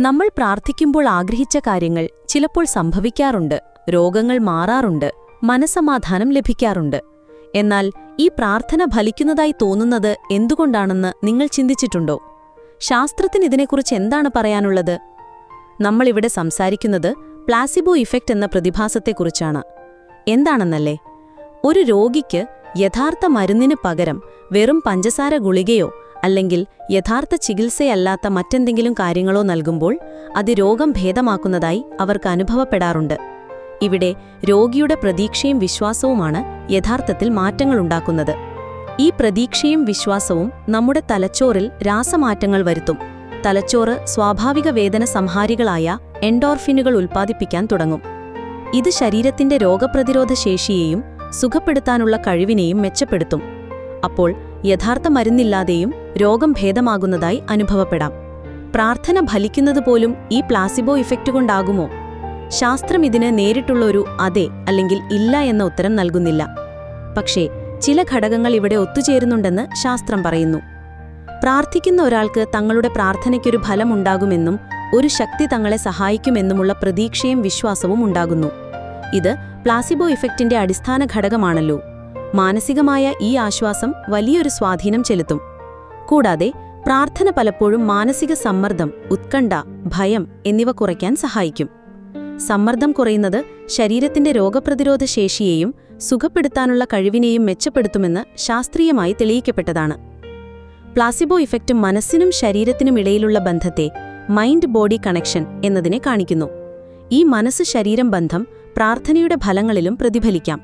നമ്മൾ പ്രാർത്ഥിക്കുമ്പോൾ ആഗ്രഹിച്ച കാര്യങ്ങൾ ചിലപ്പോൾ സംഭവിക്കാറുണ്ട് രോഗങ്ങൾ മാറാറുണ്ട് മനസമാധാനം ലഭിക്കാറുണ്ട്. എന്നാൽ ഈ പ്രാർത്ഥന ഫലിക്കുന്നതായി തോന്നുന്നത് എന്തുകൊണ്ടാണെന്ന് നിങ്ങൾ ചിന്തിച്ചിട്ടുണ്ടോ? ശാസ്ത്രത്തിന് ഇതിനെക്കുറിച്ച് എന്താണ് പറയാനുള്ളത്? നമ്മളിവിടെ സംസാരിക്കുന്നത് പ്ലാസിബോ ഇഫക്റ്റ് എന്ന പ്രതിഭാസത്തെക്കുറിച്ചാണ്. എന്താണെന്നല്ലേ? ഒരു രോഗിക്ക് യഥാർത്ഥ മരുന്നിന് പകരം വെറും പഞ്ചസാര ഗുളികയോ അല്ലെങ്കിൽ യഥാർത്ഥ ചികിത്സയല്ലാത്ത മറ്റെന്തെങ്കിലും കാര്യങ്ങളോ നൽകുമ്പോൾ അത് രോഗം ഭേദമാക്കുന്നതായി അവർക്ക് അനുഭവപ്പെടാറുണ്ട്. ഇവിടെ രോഗിയുടെ പ്രതീക്ഷയും വിശ്വാസവുമാണ് യഥാർത്ഥത്തിൽ മാറ്റങ്ങളുണ്ടാക്കുന്നത് ഈ പ്രതീക്ഷയും വിശ്വാസവും നമ്മുടെ തലച്ചോറിൽ രാസമാറ്റങ്ങൾ വരുത്തും. തലച്ചോറ് സ്വാഭാവിക വേദന സംഹാരികളായ എൻഡോർഫിനുകൾ ഉൽപ്പാദിപ്പിക്കാൻ തുടങ്ങും. ഇത് ശരീരത്തിന്റെ രോഗപ്രതിരോധ ശേഷിയെയും സുഖപ്പെടുത്താനുള്ള കഴിവിനെയും മെച്ചപ്പെടുത്തും. അപ്പോൾ യഥാർത്ഥ മരുന്നില്ലാതെയും രോഗം ഭേദമാകുന്നതായി അനുഭവപ്പെടാം. പ്രാർത്ഥന ഫലിക്കുന്നത് പോലും ഈ പ്ലാസിബോ ഇഫക്റ്റ് കൊണ്ടാകുമോ? ശാസ്ത്രം ഇതിന് നേരിട്ടുള്ള ഒരു അതെ അല്ലെങ്കിൽ ഇല്ല എന്ന ഉത്തരം നൽകുന്നില്ല. പക്ഷേ ചില ഘടകങ്ങൾ ഇവിടെ ഒത്തുചേരുന്നുണ്ടെന്ന് ശാസ്ത്രം പറയുന്നു. പ്രാർത്ഥിക്കുന്ന ഒരാൾക്ക് തങ്ങളുടെ പ്രാർത്ഥനയ്ക്കൊരു ഫലമുണ്ടാകുമെന്നും ഒരു ശക്തി തങ്ങളെ സഹായിക്കുമെന്നുമുള്ള പ്രതീക്ഷയും വിശ്വാസവും ഉണ്ടാകുന്നു. ഇത് പ്ലാസിബോ ഇഫക്റ്റിന്റെ അടിസ്ഥാന ഘടകമാണല്ലോ. മാനസികമായ ഈ ആശ്വാസം വലിയൊരു സ്വാധീനം ചെലുത്തും. കൂടാതെ പ്രാർത്ഥന പലപ്പോഴും മാനസിക സമ്മർദ്ദം ഉത്കണ്ഠ ഭയം എന്നിവ കുറയ്ക്കാൻ സഹായിക്കും. സമ്മർദ്ദം കുറയുന്നത് ശരീരത്തിന്റെ രോഗപ്രതിരോധ ശേഷിയെയും സുഖപ്പെടുത്താനുള്ള കഴിവിനെയും മെച്ചപ്പെടുത്തുമെന്ന് ശാസ്ത്രീയമായി തെളിയിക്കപ്പെട്ടതാണ്. പ്ലാസിബോ ഇഫക്റ്റ് മനസ്സിനും ശരീരത്തിനും ഇടയിലുള്ള ബന്ധത്തെ മൈൻഡ് ബോഡി കണക്ഷൻ എന്നതിനെ കാണിക്കുന്നു. ഈ മനസ്സ് ശരീരം ബന്ധം പ്രാർത്ഥനയുടെ ഫലങ്ങളിലും പ്രതിഫലിക്കാം.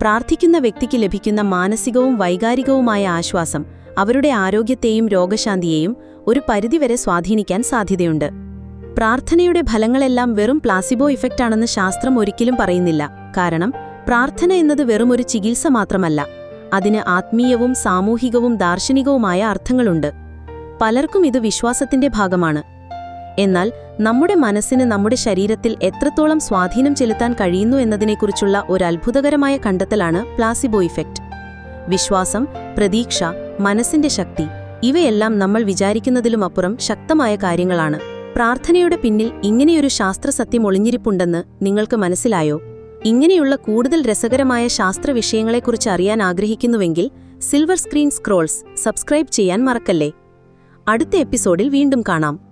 പ്രാർത്ഥിക്കുന്ന വ്യക്തിക്ക് ലഭിക്കുന്ന മാനസികവും വൈകാരികവുമായ ആശ്വാസം അവരുടെ ആരോഗ്യത്തെയും രോഗശാന്തിയെയും ഒരു പരിധിവരെ സ്വാധീനിക്കാൻ സാധ്യതയുണ്ട്. പ്രാർത്ഥനയുടെ ഫലങ്ങളെല്ലാം വെറും പ്ലാസിബോ ഇഫക്റ്റാണെന്ന് ശാസ്ത്രം ഒരിക്കലും പറയുന്നില്ല. കാരണം പ്രാർത്ഥന എന്നത് വെറും ഒരു ചികിത്സ മാത്രമല്ല. അതിന് ആത്മീയവും സാമൂഹികവും ദാർശനികവുമായ അർത്ഥങ്ങളുണ്ട്. പലർക്കും ഇത് വിശ്വാസത്തിന്റെ ഭാഗമാണ്. എന്നാൽ നമ്മുടെ മനസ്സിന് നമ്മുടെ ശരീരത്തിൽ എത്രത്തോളം സ്വാധീനം ചെലുത്താൻ കഴിയുന്നു എന്നതിനെക്കുറിച്ചുള്ള ഒരു അത്ഭുതകരമായ കണ്ടെത്തലാണ് പ്ലാസിബോ ഇഫക്റ്റ്. വിശ്വാസം പ്രതീക്ഷ മനസ്സിന്റെ ശക്തി. ഇവയെല്ലാം നമ്മൾ വിചാരിക്കുന്നതിലും അപ്പുറം ശക്തമായ കാര്യങ്ങളാണ്. പ്രാർത്ഥനയുടെ പിന്നിൽ ഇങ്ങനെയൊരു ശാസ്ത്രസത്യം ഒളിഞ്ഞിരിപ്പുണ്ടെന്ന് നിങ്ങൾക്ക് മനസ്സിലായോ? ഇങ്ങനെയുള്ള കൂടുതൽ രസകരമായ ശാസ്ത്ര വിഷയങ്ങളെക്കുറിച്ച് അറിയാൻ ആഗ്രഹിക്കുന്നുവെങ്കിൽ സിൽവർ സ്ക്രീൻ സ്ക്രോൾസ് സബ്സ്ക്രൈബ് ചെയ്യാൻ മറക്കല്ലേ? അടുത്ത എപ്പിസോഡിൽ വീണ്ടും കാണാം.